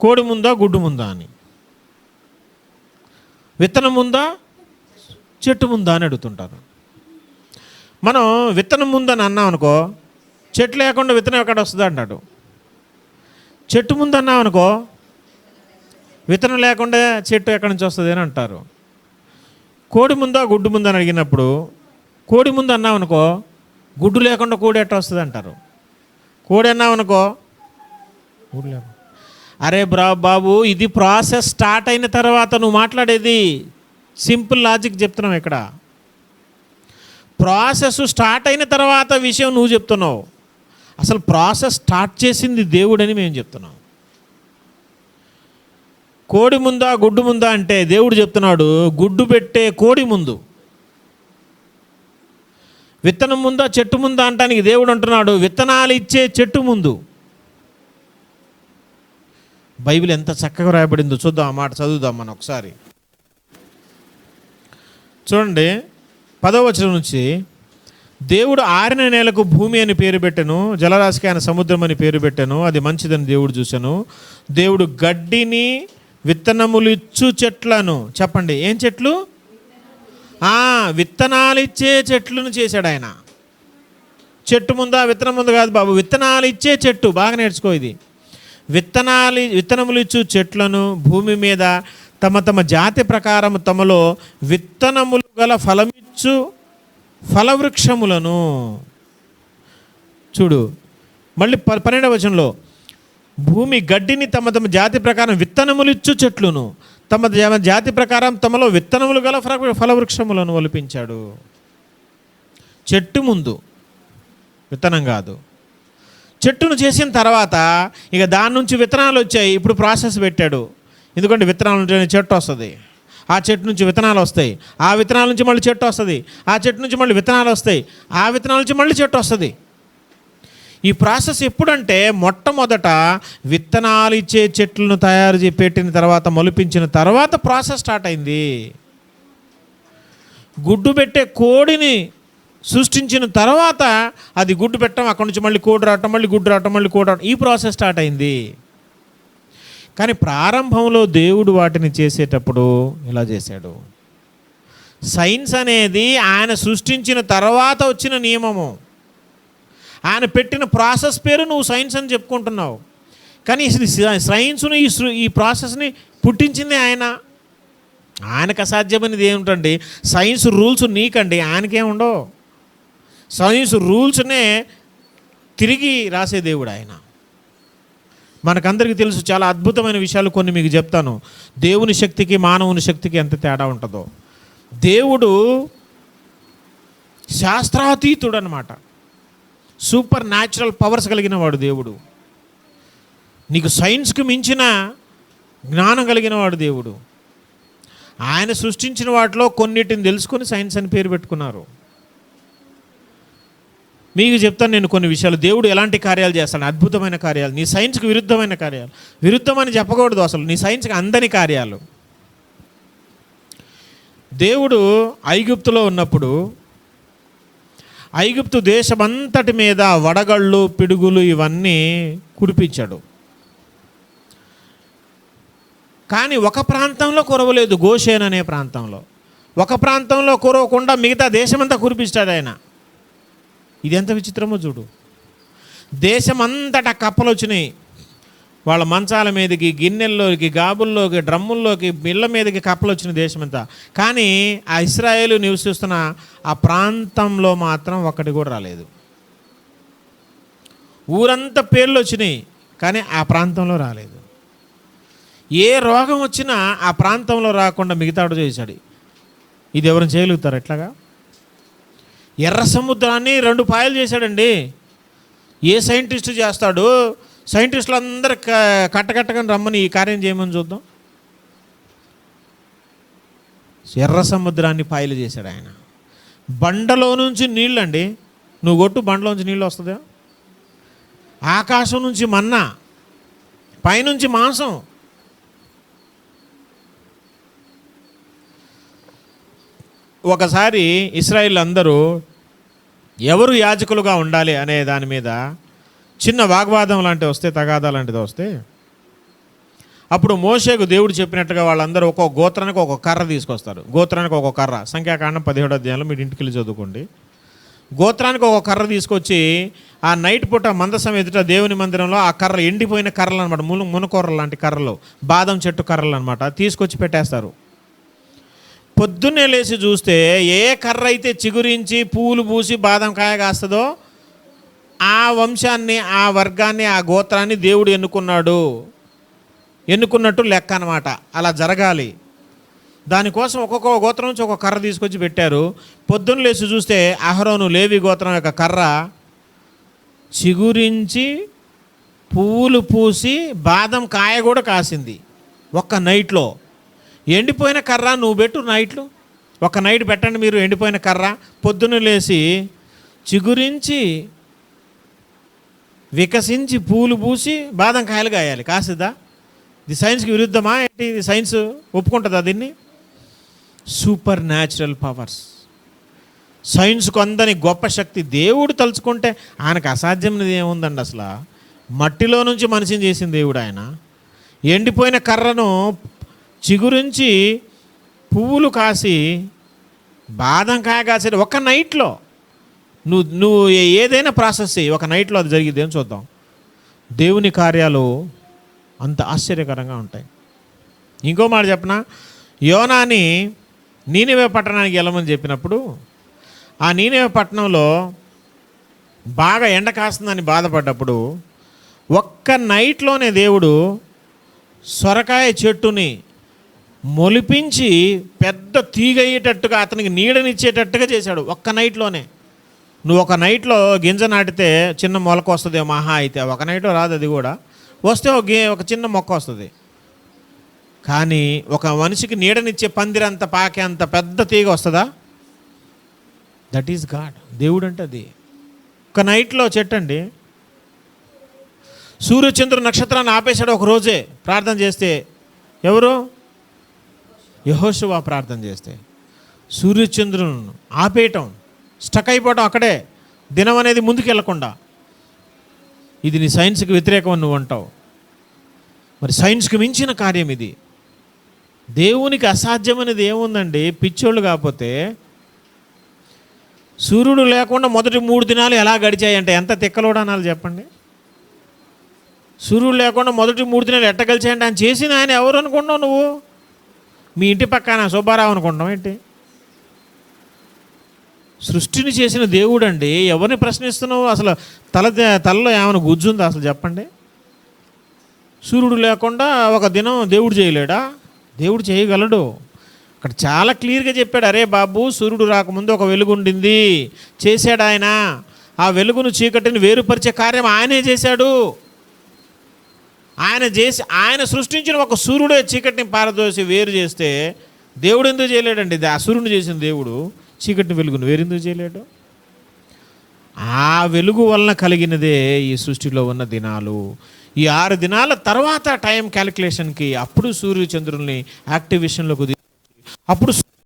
కోడి ముందా గుడ్డు ముందా అని. విత్తనం ముందా చెట్టు ముందా అని అడుగుతుంటారు. మనం విత్తనం ముందని అన్నాం అనుకో చెట్టు లేకుండా విత్తనం ఎక్కడ వస్తుంది అంటాడు. చెట్టు ముందు అన్నాం అనుకో విత్తనం లేకుండా చెట్టు ఎక్కడి నుంచి వస్తుంది అని అంటారు. కోడి ముందా గుడ్డు ముందా అని అడిగినప్పుడు కోడి ముందు అన్నాం అనుకో గుడ్డు లేకుండా కోడి ఎట్ట వస్తుంది అంటారు. కోడి అన్నాం అనుకో గుడ్డు లేకుండా. అరే బ్రా బాబు ఇది ప్రాసెస్ స్టార్ట్ అయిన తర్వాత నువ్వు మాట్లాడేది సింపుల్ లాజిక్ చెప్తున్నావు ఇక్కడ. ప్రాసెస్ స్టార్ట్ అయిన తర్వాత విషయం నువ్వు చెప్తున్నావు. అసలు ప్రాసెస్ స్టార్ట్ చేసింది దేవుడని మేము చెప్తున్నాం. కోడి ముందా గుడ్డు ముందా అంటే దేవుడు చెప్తున్నాడు గుడ్డు పెట్టే కోడి ముందు. విత్తనం ముందా చెట్టు ముందా అంటానికి దేవుడు అంటున్నాడు విత్తనాలు ఇచ్చే చెట్టు ముందు. బైబిల్ ఎంత చక్కగా రాయబడిందో చూద్దాం ఆ మాట చదువుదాం మనం ఒకసారి. చూడండి పదవచనం నుంచి దేవుడు ఆరిన నేలకు భూమి అని పేరు పెట్టను జలరాశికి ఆయన సముద్రం అని పేరు పెట్టాను అది మంచిదని దేవుడు చూశాను. దేవుడు గడ్డిని విత్తనములు ఇచ్చు చెట్లను చెప్పండి ఏం చెట్లు? విత్తనాలు ఇచ్చే చెట్లను చేశాడు ఆయన. చెట్టు ముందా విత్తనం ముందు కాదు బాబు విత్తనాలు ఇచ్చే చెట్టు బాగా నేర్చుకో ఇది. విత్తనాలు విత్తనములు ఇచ్చు చెట్లను భూమి మీద తమ తమ జాతి ప్రకారం తమలో విత్తనములు గల ఫలమిచ్చు ఫలవృక్షములను. చూడు మళ్ళీ ప పన్నెండవ వచనంలో భూమి గడ్డిని తమ తమ జాతి ప్రకారం విత్తనములు ఇచ్చు చెట్లును తమ జాతి ప్రకారం తమలో విత్తనములు గల ఫల ఫలవృక్షములను ఒలిపించాడు. చెట్టు ముందు విత్తనం కాదు. చెట్టును చేసిన తర్వాత ఇక దాని నుంచి విత్తనాలు వచ్చాయి. ఇప్పుడు ప్రాసెస్ పెట్టాడు. ఎందుకంటే విత్తనాల నుంచి చెట్టు వస్తుంది. ఆ చెట్టు నుంచి విత్తనాలు వస్తాయి. ఆ విత్తనాల నుంచి మళ్ళీ చెట్టు వస్తుంది. ఆ చెట్టు నుంచి మళ్ళీ విత్తనాలు వస్తాయి. ఆ విత్తనాల నుంచి మళ్ళీ చెట్టు వస్తుంది. ఈ ప్రాసెస్ ఎప్పుడంటే మొట్టమొదట విత్తనాలు ఇచ్చే చెట్లను తయారు చేసి పెట్టిన తర్వాత మొలిపించిన తర్వాత ప్రాసెస్ స్టార్ట్ అయింది. గుడ్డు పెట్టే కోడిని సృష్టించిన తర్వాత అది గుడ్డు పెట్టడం అక్కడి నుంచి మళ్ళీ కోడి రావటం మళ్ళీ గుడ్డు రావటం మళ్ళీ కోడి రావటం. ఈ ప్రాసెస్ స్టార్ట్ అయింది. కానీ ప్రారంభంలో దేవుడు వాటిని చేసేటప్పుడు ఇలా చేశాడు. సైన్స్ అనేది ఆయన సృష్టించిన తర్వాత వచ్చిన నియమము. ఆయన పెట్టిన ప్రాసెస్ పేరు నువ్వు సైన్స్ అని చెప్పుకుంటున్నావు. కానీ సైన్స్ను ఈ ఈ ప్రాసెస్ని పుట్టించింది ఆయన. ఆయనకు అసాధ్యమైనది ఏమిటండి? సైన్స్ రూల్స్ నీకండి ఆయనకేముండవు సైన్స్ రూల్స్నే తిరిగి రాసే దేవుడు ఆయన. మనకందరికీ తెలుసు చాలా అద్భుతమైన విషయాలు కొన్ని మీకు చెప్తాను. దేవుని శక్తికి మానవుని శక్తికి ఎంత తేడా ఉంటుందో. దేవుడు శాస్త్రాతీతుడు అనమాట సూపర్ న్యాచురల్ పవర్స్ కలిగిన వాడు దేవుడు. నీకు సైన్స్కి మించిన జ్ఞానం కలిగిన వాడు దేవుడు. ఆయన సృష్టించిన వాటిలో కొన్నిటిని తెలుసుకొని సైన్స్ అని పేరు పెట్టుకున్నారు. మీకు చెప్తాను నేను కొన్ని విషయాలు. దేవుడు ఎలాంటి కార్యాలు చేస్తాను అద్భుతమైన కార్యాలు. నీ సైన్స్కి విరుద్ధమైన కార్యాలు. విరుద్ధమని చెప్పకూడదు అసలు. నీ సైన్స్కి అందని కార్యాలు. దేవుడు ఐగుప్తులో ఉన్నప్పుడు ఐగుప్తు దేశమంతటి మీద వడగళ్ళు పిడుగులు ఇవన్నీ కురిపించాడు. కానీ ఒక ప్రాంతంలో కురవలేదు. గోషేన్ అనే ప్రాంతంలో. ఒక ప్రాంతంలో కురవకుండా మిగతా దేశమంతా కురిపిస్తాడు ఆయన. ఇది ఎంత విచిత్రమో చూడు. దేశమంతటా కప్పలు వచ్చినాయి. వాళ్ళ మంచాల మీదకి గిన్నెల్లోకి గాబుల్లోకి డ్రమ్ముల్లోకి బిళ్ళ మీదకి కప్పలు వచ్చిన దేశమంతా. కానీ ఆ ఇస్రాయేల్ నివసిస్తున్న ఆ ప్రాంతంలో మాత్రం ఒక్కటి కూడా రాలేదు. ఊరంతా పేర్లు వచ్చినాయి కానీ ఆ ప్రాంతంలో రాలేదు. ఏ రోగం వచ్చినా ఆ ప్రాంతంలో రాకుండా మిగతాడు చేశాడు. ఇది ఎవరు చేయగలుగుతారు ఎట్లాగా? ఎర్ర సముద్రాన్ని రెండు పాయలు చేశాడండి. ఏ సైంటిస్ట్ చేస్తాడు? సైంటిస్టులు అందరు కట్టకట్టగా రమ్మని ఈ కార్యం చేయమని చూద్దాం. ఎర్ర సముద్రాన్ని పాయలు చేశాడు ఆయన. బండలో నుంచి నీళ్ళు అండి నువ్వు కొట్టు బండలో నుంచి నీళ్ళు వస్తుందా? ఆకాశం నుంచి మన్నా పైనుంచి మాంసం. ఒకసారి ఇస్రాయిల్ అందరూ ఎవరు యాజకులుగా ఉండాలి అనే దాని మీద చిన్న వాగ్వాదం లాంటివి వస్తే తగాదా లాంటిది వస్తే అప్పుడు మోషేకు దేవుడు చెప్పినట్టుగా వాళ్ళందరూ ఒక్కొక్క గోత్రానికి ఒక్కొక్క కర్ర తీసుకొస్తారు. గోత్రానికి ఒక్కొక్క కర్ర. సంఖ్యాకాండం పదిహేడు అధ్యాయంలో మీరు ఇంటికి వెళ్ళి చదువుకోండి. గోత్రానికి ఒక కర్ర తీసుకొచ్చి ఆ నైట్ పూట మందసం ఎదుట దేవుని మందిరంలో ఆ కర్ర ఎండిపోయిన కర్రలు అనమాట మును మునకూరలు లాంటి కర్రలు. బాదం చెట్టు కర్రలు అనమాట తీసుకొచ్చి పెట్టేస్తారు. పొద్దున్నే లేచి చూస్తే ఏ కర్ర అయితే చిగురించి పూలు పూసి బాదం కాయ కాస్తుందో ఆ వంశాన్ని ఆ వర్గాన్ని ఆ గోత్రాన్ని దేవుడు ఎన్నుకున్నాడు. ఎన్నుకున్నట్టు లెక్క అనమాట అలా జరగాలి. దానికోసం ఒక్కొక్క గోత్రం నుంచి ఒక కర్ర తీసుకొచ్చి పెట్టారు. పొద్దున్న లేచి చూస్తే అహరోను లేవి గోత్రం యొక్క కర్ర చిగురించి పువ్వులు పూసి బాదం కాయ కూడా కాసింది. ఒక్క నైట్లో. ఎండిపోయిన కర్ర నువ్వు పెట్టు నైట్లు ఒక నైట్ పెట్టండి మీరు ఎండిపోయిన కర్ర. పొద్దున లేచి చిగురించి వికసించి పూలు పూసి బాదం కాయలు కాయాలి. కాసిద్దా? ఇది సైన్స్కి విరుద్ధమా ఏంటి? ఇది సైన్స్ ఒప్పుకుంటుందా దీన్ని? సూపర్ న్యాచురల్ పవర్స్ సైన్స్కు అందని గొప్ప శక్తి దేవుడు తలుచుకుంటే ఆయనకు అసాధ్యమైనది ఏముందండి అసలు? మట్టిలో నుంచి మనిషిని చేసిన దేవుడు ఆయన. ఎండిపోయిన కర్రను చిగురించి పువ్వులు కాసి బాదం కాయ సరే ఒక నైట్లో. నువ్వు నువ్వు ఏ- ఏదైనా ప్రాసెస్ చేయి ఒక నైట్లో అది జరిగింది అని చూద్దాం. దేవుని కార్యాలు అంత ఆశ్చర్యకరంగా ఉంటాయి. ఇంకో మాట చెప్పనా? యోనాని నీనివే పట్టణానికి వెళ్ళమని చెప్పినప్పుడు ఆ నీనివే పట్టణంలో బాగా ఎండ కాస్తుందని బాధపడ్డప్పుడు ఒక్క నైట్లోనే దేవుడు సొరకాయ చెట్టుని మొలిపించి పెద్ద తీగ అయ్యేటట్టుగా అతనికి నీడనిచ్చేటట్టుగా చేశాడు ఒక్క నైట్లోనే. నువ్వు ఒక నైట్లో గింజ నాటితే చిన్న మొలక వస్తుంది మహా అయితే. ఒక నైట్లో రాదు అది కూడా. వస్తే ఒక గే ఒక చిన్న మొక్క వస్తుంది. కానీ ఒక మనిషికి నీడనిచ్చే పందిరంత పాకే అంత పెద్ద తీగ వస్తుందా? దట్ ఈస్ గాడ్ దేవుడు అంటే అది. ఒక నైట్లో చెట్టండి. సూర్యచంద్రుడు నక్షత్రాన్ని ఆపేశాడు ఒక రోజే ప్రార్థన చేస్తే. ఎవరు? యహోశవ ప్రార్థన చేస్తే. సూర్యచంద్రులను ఆపేయటం స్టక్ అయిపోవటం అక్కడే. దినం అనేది ముందుకెళ్ళకుండా. ఇది నీ సైన్స్కి వ్యతిరేకం నువ్వు అంటావు. మరి సైన్స్కి మించిన కార్యం ఇది. దేవునికి అసాధ్యమైనది ఏముందండి? పిచ్చోళ్ళు కాకపోతే సూర్యుడు లేకుండా మొదటి మూడు దినాలు ఎలా గడిచాయంటే ఎంత తిక్కలోడు చెప్పండి. సూర్యుడు లేకుండా మొదటి మూడు దినాలు ఎట్ట గడిచాయంటే ఆయన చేసిన ఆయన ఎవరు అనుకున్నావు నువ్వు? మీ ఇంటి పక్కన సుబ్బారావు అనుకుంటాం ఏంటి? సృష్టిని చేసిన దేవుడు అండి ఎవరిని ప్రశ్నిస్తున్నావు? అసలు తల తలలో ఏమైనా గుజ్జుందా అసలు చెప్పండి. సూర్యుడు లేకుండా ఒక దినం దేవుడు చేయలేడా? దేవుడు చేయగలడు. అక్కడ చాలా క్లియర్గా చెప్పాడు అరే బాబు సూర్యుడు రాకముందు ఒక వెలుగు ఉండింది. చేశాడు ఆయన. ఆ వెలుగును చీకటిని వేరుపరిచే కార్యం ఆయనే చేశాడు. ఆయన చేసి ఆయన సృష్టించిన ఒక సూర్యుడే చీకటిని పారదోసి వేరు చేస్తే దేవుడు ఎందుకు చేయలేడండి? ఇది ఆ సూర్యుని చేసిన దేవుడు చీకటిని వెలుగును వేరెందుకు చేయలేడు? ఆ వెలుగు వలన కలిగినదే ఈ సృష్టిలో ఉన్న దినాలు. ఈ ఆరు దినాల తర్వాత టైం క్యాలిక్యులేషన్కి అప్పుడు సూర్య చంద్రుల్ని యాక్టివేషన్లోకి అప్పుడు